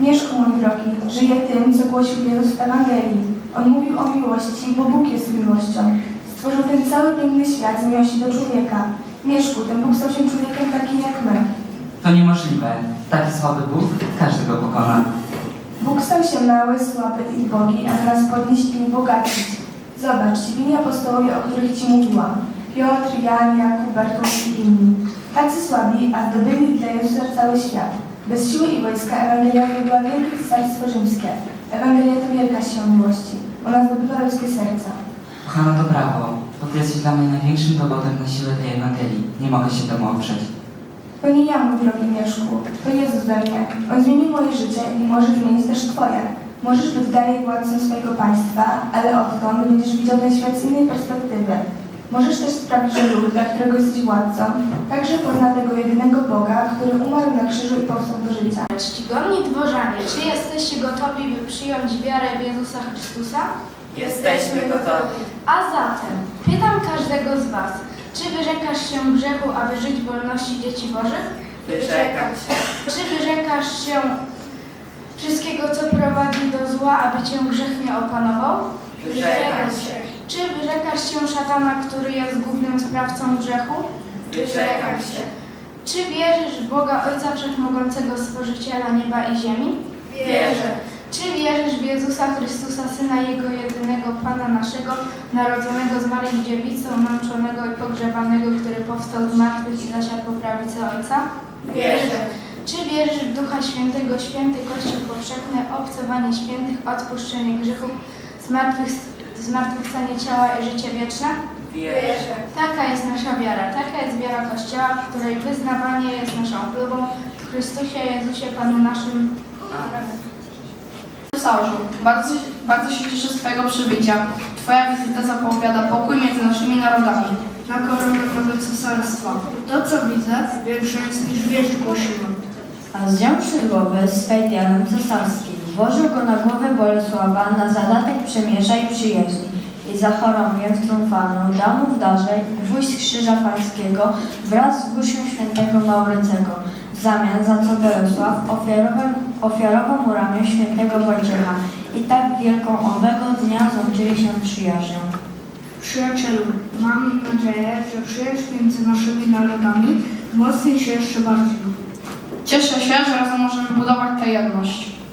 Mieszku, mój drogi, żyję tym, co głosił Jezus w Ewangelii. On mówił o miłości, bo Bóg jest miłością. Stworzył ten cały piękny świat z miłości do człowieka. Mieszku, ten Bóg stał się człowiekiem takim jak my. To niemożliwe. Taki słaby Bóg każdego pokona. Bóg stał się mały, słaby i bogi, a nas podnieść i ubogacić. Zobacz, ci winni apostołowie, o których Ci mówiłam. Piotr, Jan, Jakub, Bartłomiej i inni. Tacy słabi, a zdobyli dla Jezusa cały świat. Bez siły i wojska Ewangelia była wielkie cesarstwo rzymskie. Ewangelia to wielka siła miłości. Ona zdobywa ludzkie serca. Kochana, to brawo. Bo Ty jesteś dla mnie największym dowodem na siłę tej Ewangelii. Nie mogę się temu oprzeć. To nie ja, mój drogi Mieszku, to Jezus we mnie. On zmienił moje życie i może zmienić też Twoje. Możesz być dalej władcą swojego państwa, ale odtąd będziesz widział ten świat z innej perspektywy. Możesz też sprawić, że lud, dla którego jesteś władcą, także pozna tego jedynego Boga, który umarł na krzyżu i powstał do życia. Czcigodni dworzanie, czy jesteście gotowi, by przyjąć wiarę w Jezusa Chrystusa? Jesteśmy gotowi. A zatem, pytam każdego z Was, czy wyrzekasz się grzechu, aby żyć w wolności dzieci Bożych? Wyrzekam się. Czy wyrzekasz się wszystkiego, co prowadzi do zła, aby Cię grzech nie opanował? Wyrzekam się. Czy wyrzekasz się szatana, który jest głównym sprawcą grzechu? Wyrzekam się. Czy wierzysz w Boga Ojca Wszechmogącego Stworzyciela nieba i ziemi? Wierzę. Czy wierzysz w Jezusa Chrystusa, Syna Jego jedynego Pana naszego, narodzonego z Maryi Dziewicą, męczonego i pogrzebanego, który powstał z martwych i zasiadł po prawicy Ojca? Wierzę. Czy wierzysz w Ducha Świętego, święty Kościół powszechny, obcowanie świętych, odpuszczenie grzechów, zmartwych, zmartwychwstanie ciała i życie wieczne? Wierzę. Taka jest nasza wiara, taka jest wiara Kościoła, w której wyznawanie jest naszą chlubą w Chrystusie Jezusie Panu naszym. Amen. Cesarzu, bardzo, bardzo się cieszę z Twojego przybycia. Twoja wizyta zapowiada pokój między naszymi narodami. na koronę mego cesarstwa. To, co widzę, większe jest niż wieść głosiła. A zdjąwszy głowę z swej diadem cesarskiej, włożył go na głowę Bolesława na zadatek przemierza i przyjaźni i za chorągiew triumfalną dał mu w darze gwóźdź z krzyża pańskiego wraz z gusią świętego Maurycego, w zamian za co Bolesław ofiarował, ofiarował mu ramię świętego Wojciecha i tak wielką owego dnia złączyli się przyjaźnią. Przyjacielu, mam nadzieję, że przyjaźń między naszymi narodami wzmocni się jeszcze bardziej. Cieszę się, że razem możemy budować tę jedność.